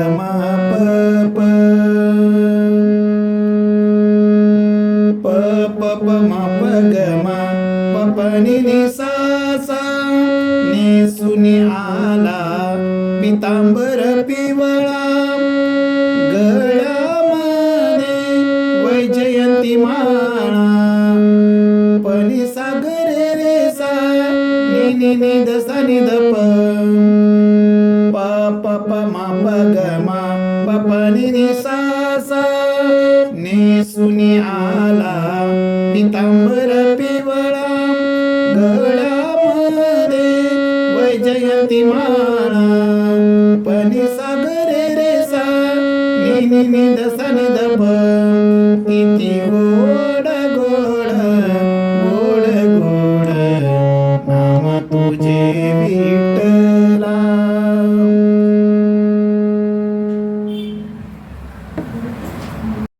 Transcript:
म प प प प प प ग म प प नि नि सा सा नि सु आला पितांबर पिवळा गळ्यामध्ये वैजयंती माळा पनी सागरे रे सा नि नि नि द सा नि द प परिनिसास नेसुनी आला. पितांबर पिवळा गळ्यामध्ये वैजयती माळा पनिसा गरे रेसा निनी निद सनिदप किती गोड गोड गोड गोड. नाम तुझे विठला